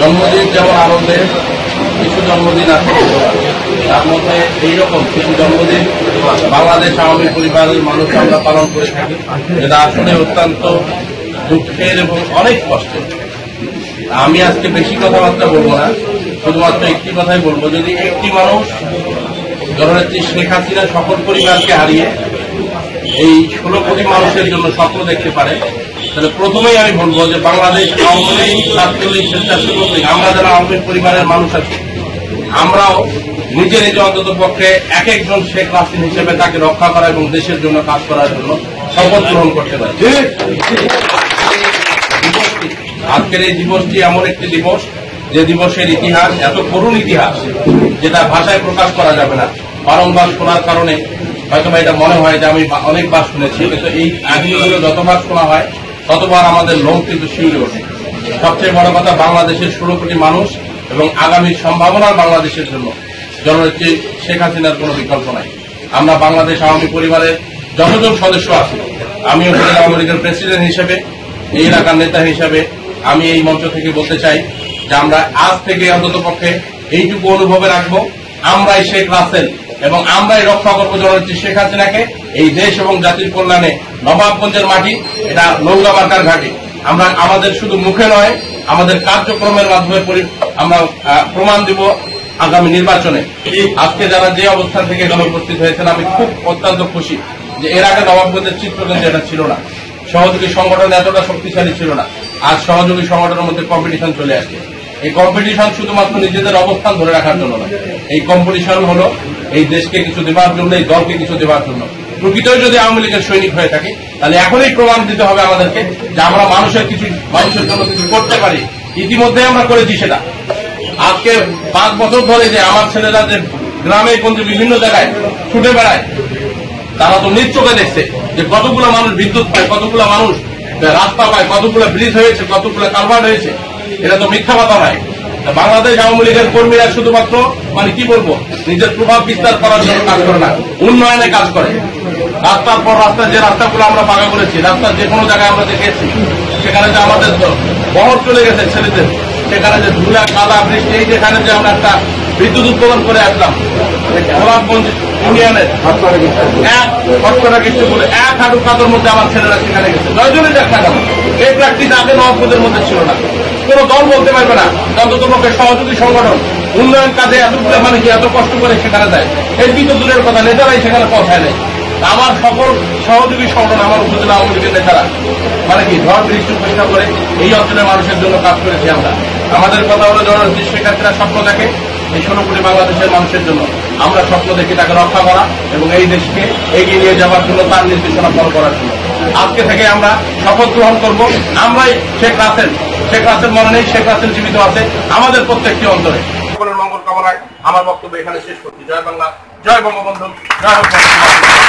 জন্মদিন যেমন আনন্দের কিছু জন্মদিন আছে। তার মধ্যে এইরকম কিছু জন্মদিন বাংলাদেশ আওয়ামী পরিবারের মানুষ আমরা পালন করে থাকি। যেটা আসলে অত্যন্ত দুঃখের এবং অনেক কষ্টের। আমি আজকে বেশি কথাবার্তা বলব না, শুধুমাত্র একটি কথাই বলব। যদি একটি মানুষ জননেত্রী শেখ হাসিনা সকল পরিবারকে হারিয়ে এই ষোলো কোটি মানুষের জন্য স্বপ্ন দেখতে পারে। তাহলে প্রথমেই আমি বলব যে বাংলাদেশ আওয়ামী লীগ ছাত্রলীগ স্বেচ্ছাসেবক লীগ আমরা যারা আওয়ামী পরিবারের মানুষ আছি আমরাও নিজে নিজে অন্তত পক্ষে এক একজন শেখ হাসিন হিসেবে তাকে রক্ষা করা এবং দেশের জন্য কাজ করার জন্য শপথ গ্রহণ করতে পারি। আজকের এই দিবসটি এমন একটি দিবস যে দিবসের ইতিহাস এত করুণ ইতিহাস যেটা ভাষায় প্রকাশ করা যাবে না। বারংবার শোনার কারণে হয়তো এটা মনে হয় যে আমি অনেকবার শুনেছি, কিন্তু এই কাহিনীগুলো যতবার শোনা হয়, ততবার আমাদের লোক কিন্তু শিউরে ওঠে। সবচেয়ে বড় কথা বাংলাদেশের ষোলো কোটি মানুষ এবং আগামী সম্ভাবনা বাংলাদেশের জন্য। জননেত্রী শেখ হাসিনার কোনো বিকল্প নাই। আমরা বাংলাদেশ আওয়ামী পরিবারের যতজন সদস্য আছি আমি উপজেলা আওয়ামী লীগের প্রেসিডেন্ট হিসেবে, এই এলাকার নেতা হিসেবে। আমি এই মঞ্চ থেকে বলতে চাই যে আমরা আজ থেকে অন্তত পক্ষে এইটুকু অনুভবে রাখব, আমরাই শেখ রাসেল। এবং আমরাই রক্ষা করব জননেত্রী শেখ হাসিনাকে এই দেশ এবং জাতির কল্যাণে নবাবগঞ্জের মাটি, এটা নৌকা মার্কার ঘাটি। আমরা আমাদের শুধু মুখে নয়, আমাদের কার্যক্রমের মাধ্যমে আমরা প্রমাণ দিব আগামী নির্বাচনে। আজকে যারা যে অবস্থান থেকে এখানে উপস্থিত হয়েছেন, আমি খুব অত্যন্ত খুশি যে এর আগে নবাবগঞ্জের চিত্র কিন্তু এটা ছিল না। সহযোগী সংগঠন এতটা শক্তিশালী ছিল না। আজ সহযোগী সংগঠনের মধ্যে কম্পিটিশন চলে আসছে। এই কম্পিটিশন শুধুমাত্র নিজেদের অবস্থান ধরে রাখার জন্য না এই কম্পিটিশন হলো এই দেশকে কিছু দেওয়ার জন্য, এই দলকে কিছু দেওয়ার জন্য। প্রকৃতই যদি আওয়ামী লীগের সৈনিক হয়ে থাকে, তাহলে এখনই প্রমাণ দিতে হবে আমাদেরকে যে আমরা মানুষের কিছু, মানুষের জন্য কিছু করতে পারি। ইতিমধ্যে আমরা করেছি সেটা। আজকে পাঁচ বছর ধরে যে আমার ছেলেরা যে গ্রামে গঞ্জে বিভিন্ন জায়গায় ছুটে বেড়ায়, তারা তো নিজ দেখছে যে কতগুলো মানুষ বিদ্যুৎ পায়, কতগুলো মানুষ রাস্তা পায়, কতগুলো ব্রিজ হয়েছে, কতগুলো কারবার হয়েছে। এটা তো মিথ্যা কথা নয়। বাংলাদেশ আওয়ামী লীগের কর্মীরা শুধুমাত্র মানে কি বলব, নিজের প্রভাব বিস্তার করার জন্য কাজ করে না, উন্নয়নে কাজ করে। রাস্তার পর রাস্তা যে রাস্তাগুলো আমরা পাকা করেছি, রাস্তার যে কোনো জায়গায় আমরা দেখেছি, সেখানে যে আমাদের বহর চলে গেছে ছেলেদের, সেখানে যে ধুলা, কাদা, বৃষ্টি, এই যেখানে যে আমরা একটা বিদ্যুৎ উৎপাদন করে আসলাম, গোলাপগঞ্জ ইউনিয়নের, এক শতকরা কিছু বলে, এক হাঁটু কাতর মধ্যে আমার ছেলেরা সেখানে গেছে। জয়জনে দেখ না এই প্র্যাকটিস আগে নবাবগঞ্জের মধ্যে ছিল না। কোনো দল বলতে পারবে না। অন্তত পক্ষে সহযোগী সংগঠন, উন্নয়ন কাজে এতগুলো মানে কি এত কষ্ট করে সেখানে যায়? এর কিন্তু দূরের কথা, নেতারাই সেখানে পৌঁছায় নেয় আমার সকল সহযোগী সংগঠন, আমার উপজেলা আওয়ামী লীগের নেতারা মানে কি ঝড় বৃষ্টি উপেক্ষা করে এই অঞ্চলের মানুষের জন্য কাজ করেছি আমরা। আমাদের কথা হলো জননেত্রী শেখ হাসিনা স্বপ্ন দেখে এই ষোলো কোটি বাংলাদেশের মানুষের জন্য আমরা স্বপ্ন দেখি তাকে রক্ষা করা এবং এই দেশকে এগিয়ে নিয়ে যাওয়ার জন্য তার নির্দেশনা ফল করার জন্য। আজকে থেকে আমরা শপথ গ্রহণ করব। আমরাই শেখ রাসেল। শেখ রাসেল মনে নেই, শেখ রাসেল জীবিত আছে আমাদের প্রত্যেকটি অন্তরে। মঙ্গল কামনায় আমার বক্তব্য এখানে শেষ করছি। জয় বাংলা, জয় বঙ্গবন্ধু, জয়।